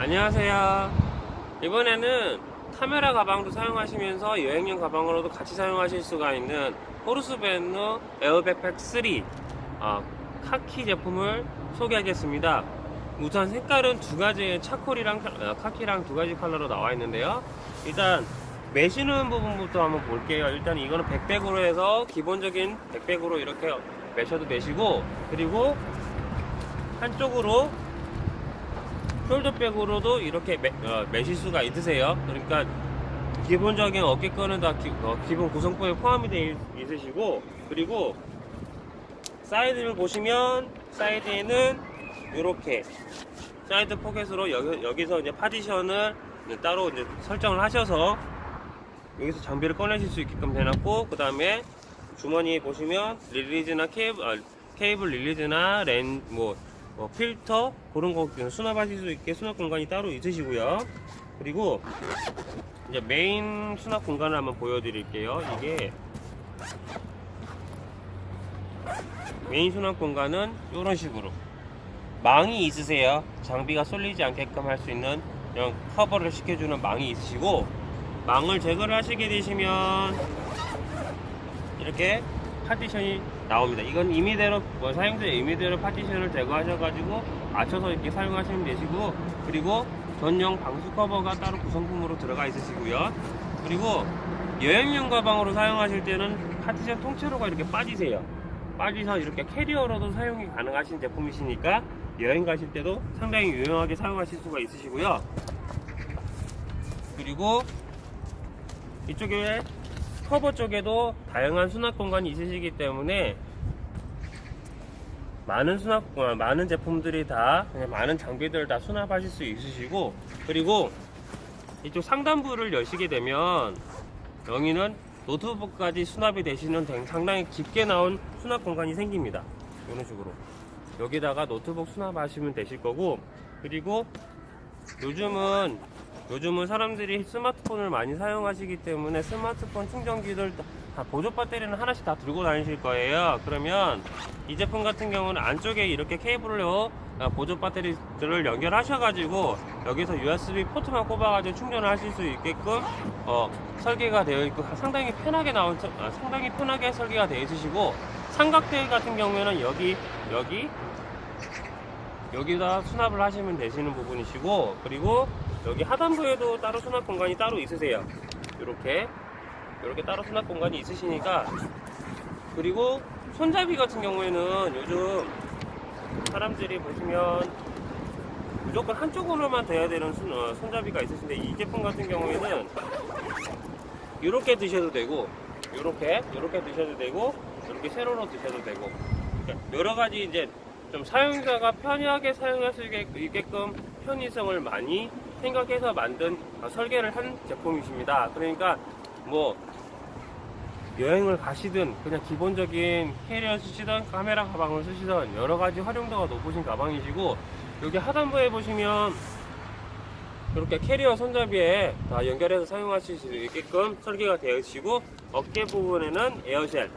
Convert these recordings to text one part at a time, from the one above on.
안녕하세요. 이번에는 카메라 가방도 사용하시면서 여행용 가방으로도 같이 사용하실 수가 있는 호르스벤누 에어백팩 3 어, 카키 제품을 소개하겠습니다. 우선 색깔은 두 가지의 차콜이랑 어, 카키랑 두 가지 컬러로 나와 있는데요. 일단 매시는 부분부터 한번 볼게요. 일단 이거는 백백으로 해서 기본적인 백백으로 이렇게 매셔도 되시고 그리고 한쪽으로 숄더백으로도 이렇게 매, 어, 매실 수가 있으세요. 그러니까 기본적인 어깨끈은 다 기, 본 구성품에 포함이 되어 있- 있으시고 그리고 사이드를 보시면 사이드에는 이렇게 사이드 포켓으로 여기, 여기서 이제 파디션을 이제 따로 이제 설정을 하셔서 여기서 장비를 꺼내실 수 있게끔 해놨고 그 다음에 주머니 보시면 릴리즈나 케이블, 아, 케이블 릴리즈나 렌, 뭐, 뭐 필터 그런 거 수납하실 수 있게 수납 공간이 따로 있으시고요. 그리고 이제 메인 수납 공간을 한번 보여드릴게요. 이게 메인 수납 공간은 이런 식으로 망이 있으세요. 장비가 쏠리지 않게끔 할 수 있는 이런 커버를 시켜주는 망이 있으시고 망을 제거를 하시게 되시면 이렇게 파티션이 나옵니다. 이건 임의대로 뭐 사용자 임의대로 파티션을 제거하셔가지고 맞춰서 이렇게 사용하시면 되시고 그리고 전용 방수 커버가 따로 구성품으로 들어가 있으시고요. 그리고 여행용 가방으로 사용하실 때는 파티션 통째로가 이렇게 빠지세요. 빠지서 이렇게 캐리어로도 사용이 가능하신 제품이시니까 여행 가실 때도 상당히 유용하게 사용하실 수가 있으시고요. 그리고 이쪽에 커버 쪽에도 다양한 수납 공간이 있으시기 때문에 많은 수납 어, 많은 제품들이 다 그냥 많은 장비들을 다 수납하실 수 있으시고 그리고 이쪽 상단부를 여시게 되면 여기는 노트북까지 수납이 되시는 등 상당히 깊게 나온 수납 공간이 생깁니다. 이런 식으로 여기다가 노트북 수납하시면 되실 거고 그리고 요즘은 요즘은 사람들이 스마트폰을 많이 사용하시기 때문에 스마트폰 충전기들 다 보조 배터리는 하나씩 다 들고 다니실 거예요. 그러면 이 제품 같은 경우는 안쪽에 이렇게 케이블로 아, 보조 배터리들을 연결하셔가지고 여기서 USB 포트만 꼽아가지고 충전을 하실 수 있게끔 어, 설계가 되어 있고 상당히 편하게 나온 서- 아, 상당히 편하게 설계가 되어 있으시고 삼각대 같은 경우에는 여기 여기 여기다 수납을 하시면 되시는 부분이시고 그리고 여기 하단부에도 따로 수납 공간이 따로 있으세요. 이렇게. 이렇게 따로 수납 공간이 있으시니까. 그리고 손잡이 같은 경우에는 요즘 사람들이 보시면 무조건 한쪽으로만 돼야 되는 손, 어, 손잡이가 있으신데 이 제품 같은 경우에는 이렇게 드셔도 되고 이렇게 이렇게 드셔도 되고 이렇게 세로로 드셔도 되고. 그러니까 여러 가지 이제 좀 사용자가 편하게 사용할 수 있게- 있게끔 편의성을 많이 생각해서 만든 어, 설계를 한 제품이십니다. 그러니까 뭐 여행을 가시든 그냥 기본적인 캐리어 쓰시던 카메라 가방을 쓰시던 여러 가지 활용도가 높으신 가방이시고 여기 하단부에 보시면 이렇게 캐리어 손잡이에 다 연결해서 사용하실 수 있게끔 설계가 되어 있시고 어깨 부분에는 에어쉘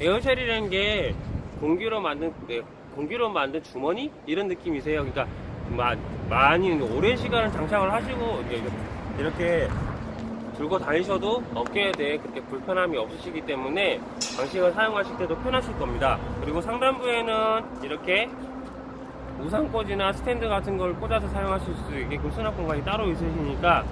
에어쉘이라는 게 공기로 만든 네, 공기로 만든 주머니 이런 느낌이세요. 그러니까 마- 많이 오랜 시간을 장착을 하시고 이렇게 들고 다니셔도 어깨에 대해 그렇게 불편함이 없으시기 때문에 장식을 사용하실 때도 편하실 겁니다. 그리고 상단부에는 이렇게 우산꽂이나 스탠드 같은 걸 꽂아서 사용하실 수 있게끔 수납 공간이 따로 있으시니까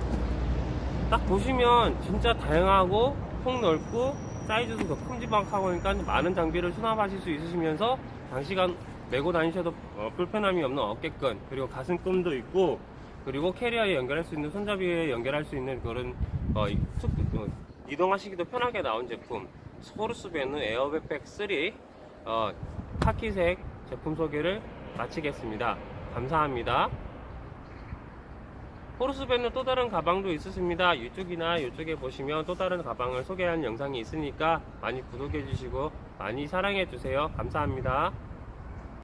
딱 보시면 진짜 다양하고 폭 넓고 사이즈도 더 큼지막하고 그러니까 많은 장비를 수납하실 수 있으시면서 장시간 메고 다니셔도 어, 불편함이 없는 어깨끈 그리고 가슴끈도 있고 그리고 캐리어에 연결할 수 있는 손잡이에 연결할 수 있는 그런 어, 이- 툭- 어, 이동하시기도 편하게 나온 제품 소르스베누 에어백팩 3 어, 카키색 제품 소개를 마치겠습니다. 감사합니다. 호르스벤은 또 다른 가방도 있으십니다. 이쪽이나 이쪽에 보시면 또 다른 가방을 소개한 영상이 있으니까 많이 구독해 주시고 많이 사랑해 주세요. 감사합니다.